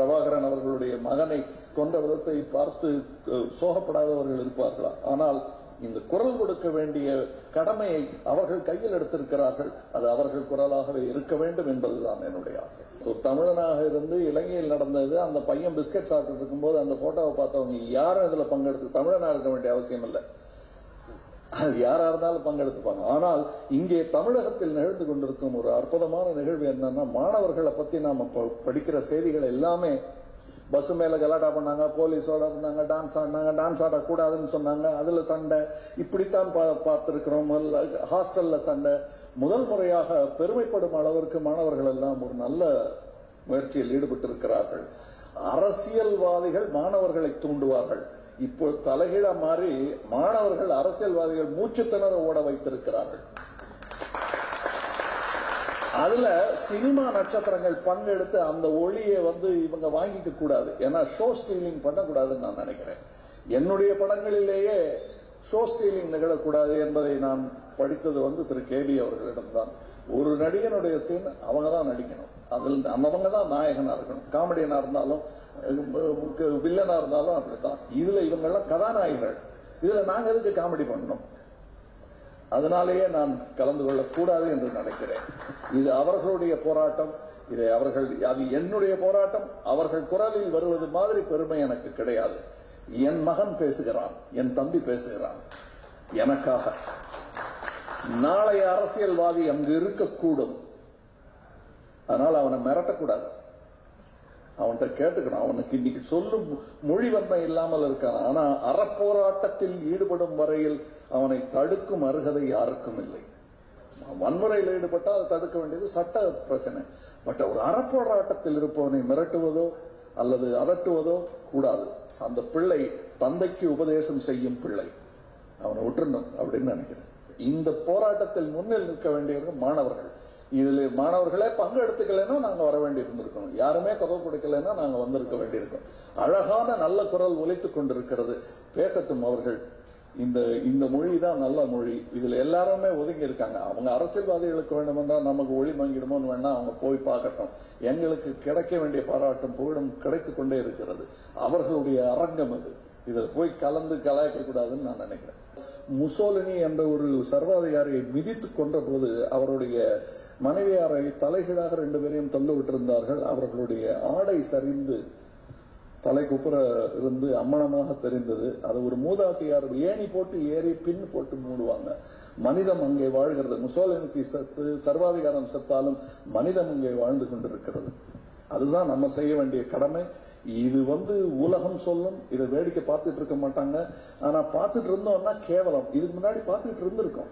பிரபாகரன் அவர்களுடைய மகனை கொன்ற விதத்தை பார்த்து சோகப்படாதவர்கள் இருப்பார்களா? ஆனால் இந்த குரல் கொடுக்க வேண்டிய கடமையை அவர்கள் கையில் எடுத்திருக்கிறார்கள். அது அவர்கள் குரலாகவே இருக்க வேண்டும் என்பதுதான் என்னுடைய ஆசை. ஒரு தமிழனாக இருந்து இலங்கையில் நடந்தது அந்த பையன் பிஸ்கட் சாப்பிட்டு இருக்கும்போது அந்த போட்டோவை பார்த்தவங்க யாரும் இதுல பங்கெடுத்து தமிழனா இருக்க வேண்டிய அவசியம் இல்லை. அது யாரா இருந்தாலும் பங்கெடுத்துப்பாங்க. ஆனால் இங்கே தமிழகத்தில் நிகழ்ந்து கொண்டிருக்கும் ஒரு அற்புதமான நிகழ்வு என்னன்னா மாணவர்களை பத்தி நாம ப- படிக்கிற செய்திகள் எல்லாமே பஸ் மேல கலாட்டா பண்ணாங்க போலீஸோட இருந்தாங்க டான்ஸ் ஆடினாங்க டான்ஸ் ஆடக்கூடாதுன்னு சொன்னாங்க அதுல சண்டை. இப்படித்தான் பா- பார்த்திருக்கிறோம். ஹாஸ்டல்ல சண்டை. முதல் முறையாக பெருமைப்படும் அளவிற்கு மாணவர்கள் எல்லாம் ஒரு நல்ல முயற்சியில் ஈடுபட்டிருக்கிறார்கள். அரசியல்வாதிகள் மாணவர்களை தூண்டுவார்கள். இப்போ தலைகீழ மாறி மாணவர்கள் அரசியல்வாதிகள் மூச்சு திணற ஓட வைத்திருக்கிறார்கள். அதுல சினிமா நட்சத்திரங்கள் பங்கெடுத்து அந்த ஒளியை வந்து இவங்க வாங்கிக்க கூடாது. ஏன்னா ஷோ ஸ்டீலிங் பண்ணக்கூடாதுன்னு நான் நினைக்கிறேன். என்னுடைய படங்களிலேயே ஷோ ஸ்டீலிங் நிகழக்கூடாது என்பதை நான் படித்தது வந்து திரு கேபி அவர்களிடம்தான். ஒரு நடிகனுடைய சீன் அவங்க தான் நடிக்கணும். அதில் அவங்க தான் நாயகனா இருக்கணும். காமெடியனா இருந்தாலும் வில்லனா இருந்தாலும் அப்படித்தான். இதுல இவங்கெல்லாம் கதாநாயகர்கள். இதுல நாங்க எதுக்கு காமெடி பண்ணணும்? அதனாலேயே நான் கலந்து கொள்ளக்கூடாது என்று நினைக்கிறேன். இது அவர்களுடைய போராட்டம். இதை அவர்கள் அது என்னுடைய போராட்டம். அவர்கள் குரலில் வருவது மாதிரி பெருமை எனக்கு கிடையாது. என் மகன் பேசுகிறான். என் தம்பி பேசுகிறான். எனக்காக. நாளைய அரசியல்வாதி அங்கு இருக்கக்கூடும். அதனால அவனை மிரட்டக்கூடாது. அவன்கிட்ட கேட்டுக்கணும். அவனுக்கு இன்னைக்கு சொல்லும் மொழிவன்மை இல்லாமல் இருக்கான். ஆனா அறப்போராட்டத்தில் ஈடுபடும் வரையில் அவனை தடுக்கும் அருகதை யாருக்கும் இல்லை. வன்முறையில் ஈடுபட்டால் அதை தடுக்க வேண்டியது சட்ட பிரச்சனை. பட் ஒரு அறப்போராட்டத்தில் இருப்பவனை மிரட்டுவதோ அல்லது அதட்டுவதோ கூடாது. அந்த பிள்ளை தந்தைக்கு உபதேசம் செய்யும் பிள்ளை. அவனை விட்டுறணும் அப்படின்னு நினைக்கிறேன். இந்த போராட்டத்தில் முன்னில் நிற்க வேண்டியவர்கள் மாணவர்கள். இதுல மாணவர்களே பங்கெடுத்துக்கலைன்னா நாங்க வர வேண்டி இருந்திருக்கணும் யாருமே கதை கொடுக்கலைன்னா நாங்க வந்திருக்க வேண்டியிருக்கோம். அழகான நல்ல குரல் ஒலித்துக் கொண்டிருக்கிறது. பேசட்டும் அவர்கள். இந்த இந்த மொழி தான் நல்ல மொழி. இதுல எல்லாருமே ஒதுங்கி இருக்காங்க அவங்க அரசியல்வாதிகளுக்கு வேண்டுமென்றால் நமக்கு ஒளி மங்கிடுமோன்னு வேணா அவங்க போய் பார்க்கட்டும். எங்களுக்கு கிடைக்க வேண்டிய பாராட்டும் புகழும் கிடைத்துக் கொண்டே இருக்கிறது. அவர்களுடைய அரங்கம் அது. இதில் போய் கலந்து கலாய்க்க கூடாதுன்னு நான் நினைக்கிறேன். முசோலினி என்ற ஒரு சர்வாதிகாரியை மிதித்து கொன்ற போது அவருடைய மனைவியாரை தலைகீழாக ரெண்டு பேரையும் தள்ள விட்டிருந்தார்கள். அவர்களுடைய ஆடை சரிந்து தலை குப்புற இருந்து அம்மனமாக தெரிந்தது. அது ஒரு மூதாட்டியார் ஏணி போட்டு ஏறி பின் போட்டு மூடுவாங்க. மனிதம் அங்கே வாழ்கிறது. முசோலினி சத்து சர்வாதிகாரம் செத்தாலும் மனிதம் அங்கே வாழ்ந்து கொண்டிருக்கிறது. அதுதான் நம்ம செய்ய வேண்டிய கடமை. இது வந்து உலகம் சொல்லும். இதை வேடிக்கை பார்த்துட்டு இருக்க மாட்டாங்க. ஆனா பார்த்துட்டு இருந்தோம்னா கேவலம். இதுக்கு முன்னாடி பார்த்துட்டு இருந்திருக்கோம்.